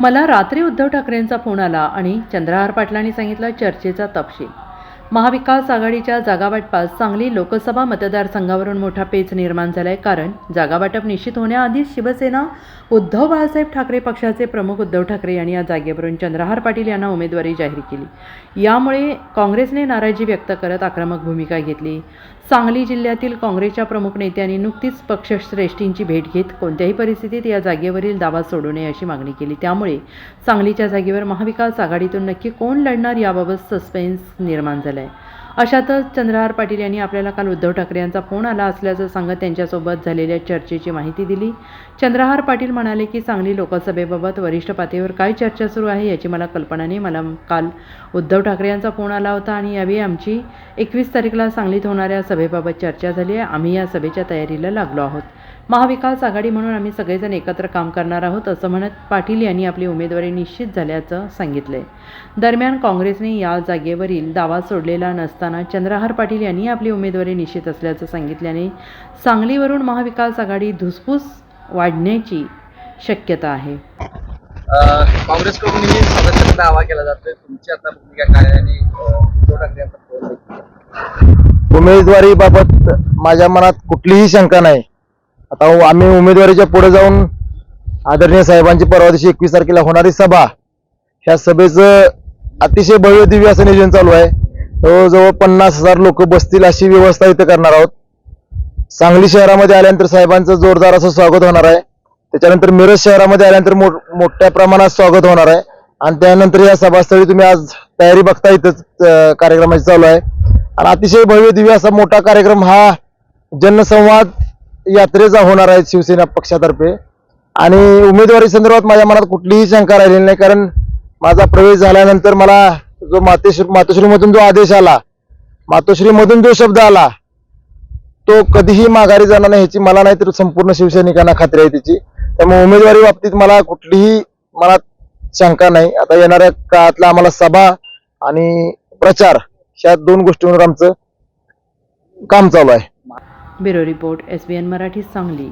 मला रात्री उद्धव ठाकरेंचा फोन आला आणि चंद्रहार पाटलांनी सांगितलं चर्चेचा तपशील. महाविकास आघाडीच्या जागावाटपास सांगली लोकसभा मतदारसंघावरून मोठा पेच निर्माण झाला आहे कारण जागावाटप निश्चित होण्याआधीच शिवसेना उद्धव बाळासाहेब ठाकरे पक्षाचे प्रमुख उद्धव ठाकरे यांनी या जागेवरून चंद्रहार पाटील यांना उमेदवारी जाहीर केली. यामुळे काँग्रेसने नाराजी व्यक्त करत आक्रमक भूमिका घेतली. सांगली जिल्ह्यातील काँग्रेसच्या प्रमुख नेत्यांनी नुकतीच पक्षश्रेष्ठींची भेट घेत कोणत्याही परिस्थितीत या जागेवरील दावा सोडू नये अशी मागणी केली. त्यामुळे सांगलीच्या जागेवर महाविकास आघाडीतून नक्की कोण लढणार याबाबत सस्पेन्स निर्माण झाला आहे अशातच चंद्रहार पाटील यांनी आपल्याला काल उद्धव ठाकरे यांचा फोन आला असल्याचं सांगत त्यांच्यासोबत झालेल्या चर्चेची माहिती दिली. चंद्रहार पाटील म्हणाले की सांगली लोकसभेबाबत वरिष्ठ पातळीवर काय चर्चा सुरू आहे याची मला कल्पना नाही. मला काल उद्धव ठाकरे यांचा फोन आला होता आणि यावेळी आमची एकवीस तारीखला सांगलीत होणाऱ्या सभेबाबत चर्चा झाली आहे. आम्ही या सभेच्या तयारीला लागलो आहोत. महाविकास आघाडी म्हणून आम्ही सगळेजण एकत्र काम करणार आहोत असं म्हणत पाटील यांनी आपली उमेदवारी निश्चित झाल्याचं सांगितलंय. दरम्यान काँग्रेसने या जागेवरील दावा सोडलेला नसता नसताना चंद्रहार पाटील यांनी आपली उमेदवारी निश्चित असल्याचं सांगितल्याने सांगलीवरून महाविकास आघाडी धुसफूस वाढण्याची शक्यता आहे. अ, काँग्रेसकडूनही सदस्याचा दावा केला जातोय. तुमची आता भूमिका काय आहे आणि अ, उद्धव ठाकरे यांचा फोन देखील. उमेदवारी बाबत माझ्या मनात कुठलीही शंका नाही. आता आम्ही उमेदवारीच्या पुढे जाऊन आदरणीय साहेबांची परवा दिवशी एकवीस तारखेला होणारी सभा ह्या सभेचं अतिशय भव्य दिव्य असं नियोजन चालू आहे. जवळजवळ पन्नास हजार लोक बसतील अशी व्यवस्था इथं करणार आहोत. सांगली शहरामध्ये आल्यानंतर साहेबांचं जोरदार असं स्वागत होणार आहे. त्याच्यानंतर मिरज शहरामध्ये आल्यानंतर मोठ्या प्रमाणात स्वागत होणार आहे. आणि त्यानंतर या सभास्थळी तुम्ही आज तयारी बघता इथंच कार्यक्रमाची चालू आहे. आणि अतिशय भव्य दिव्य असा मोठा कार्यक्रम हा जनसंवाद यात्रेचा होणार आहे शिवसेना पक्षातर्फे. आणि उमेदवारी संदर्भात माझ्या मनात कुठलीही शंका राहिलेली नाही कारण माझा प्रवेश झाल्यानंतर मला जो मातेश्री मातोश्रीमधून जो आदेश आला मातोश्रीमधून जो शब्द आला तो कधीही माघारी जाणार नाही ह्याची मला नाही तर संपूर्ण शिवसैनिकांना खात्री आहे त्याची त्यामुळे उमेदवारी बाबतीत मला कुठलीही मला शंका नाही. आता येणाऱ्या काळातला आम्हाला सभा आणि प्रचार ह्या दोन गोष्टींवर आमचं काम चालू आहे. Bureau report S Marathi Sangli.